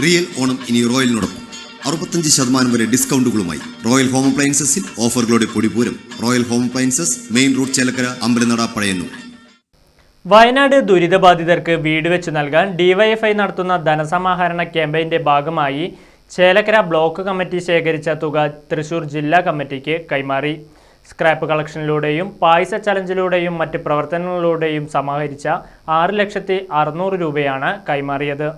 Real Onam ഇനി റോയലിനോടൊപ്പം. അറുപത്തഞ്ച് ശതമാനം വരെ ഡിസ്കൗണ്ടുകളുമായി റോയൽ ഹോം അപ്ലയൻസസിൽ ഓഫറുകളുടെ പൊടിപൂരം royal home appliances main road Chelakkara Ambalanada Pazhayannur. Wayanad ദുരിതബാധിതർക്ക് വീട് വെച്ച് നൽകാൻ ഡിവൈഎഫ്ഐ നടത്തുന്ന ധനസമാഹരണ ക്യാമ്പയിന്റെ ഭാഗമായി ചേലക്കര ബ്ലോക്ക് കമ്മിറ്റി ശേഖരിച്ച തുക തൃശൂർ ജില്ലാ കമ്മിറ്റിക്ക് കൈമാറി. സ്ക്രാപ്പ് കളക്ഷനിലൂടെയും പായസ ചലഞ്ചിലൂടെയും മറ്റ് പ്രവർത്തനങ്ങളിലൂടെയും സമാഹരിച്ച ആറ് ലക്ഷത്തി അറുന്നൂറ് രൂപയാണ് കൈമാറിയത്.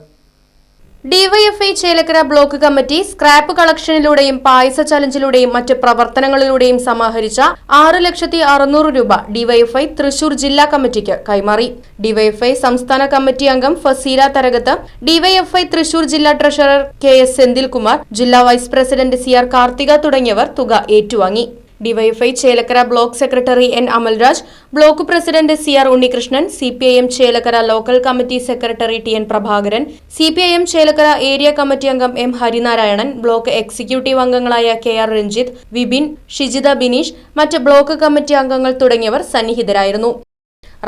DYFI Chelakkara block committee scrap കളക്ഷനിലൂടെയും പായസ ചലഞ്ചിലൂടെയും മറ്റ് പ്രവർത്തനങ്ങളിലൂടെയും സമാഹരിച്ച ആറ് ലക്ഷത്തി അറുന്നൂറ് രൂപ ഡിവൈഎഫ്ഐ തൃശൂർ ജില്ലാ കമ്മിറ്റിക്ക് കൈമാറി. ഡിവൈഎഫ്ഐ സംസ്ഥാന കമ്മിറ്റി അംഗം ഫസീല തരകത്ത് ഡിവൈഎഫ്ഐ തൃശൂർ ജില്ലാ ട്രഷറർ കെ എസ് സെന്തിൽകുമാർ ജില്ലാ vice president C R Karthika തുടങ്ങിയവർ തുക ഏറ്റുവാങ്ങി. DYFI Chelakkara block secretary N Amalraj block president C R Unnikrishnan C P I M Chelakkara local committee secretary T N Prabhakaran C P I M Chelakkara area committee അംഗം M Harinarayanan block executive അംഗങ്ങളായ K R Ranjith Vipin Shijitha Bineesh മറ്റ് block committee അംഗങ്ങൾ തുടങ്ങിയവർ സന്നിഹിതരായിരുന്നു.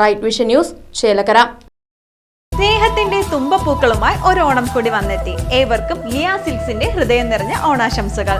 Right vision news Chelakkara. സ്നേഹത്തിന്റെ തുമ്പപ്പൂക്കളുമായി ഒരു ഓണം കൂടി വന്നെത്തി. ഏവർക്കും ലിയാ സിൽസിന്റെ ഹൃദയം നിറഞ്ഞ ഓണാശംസകൾ.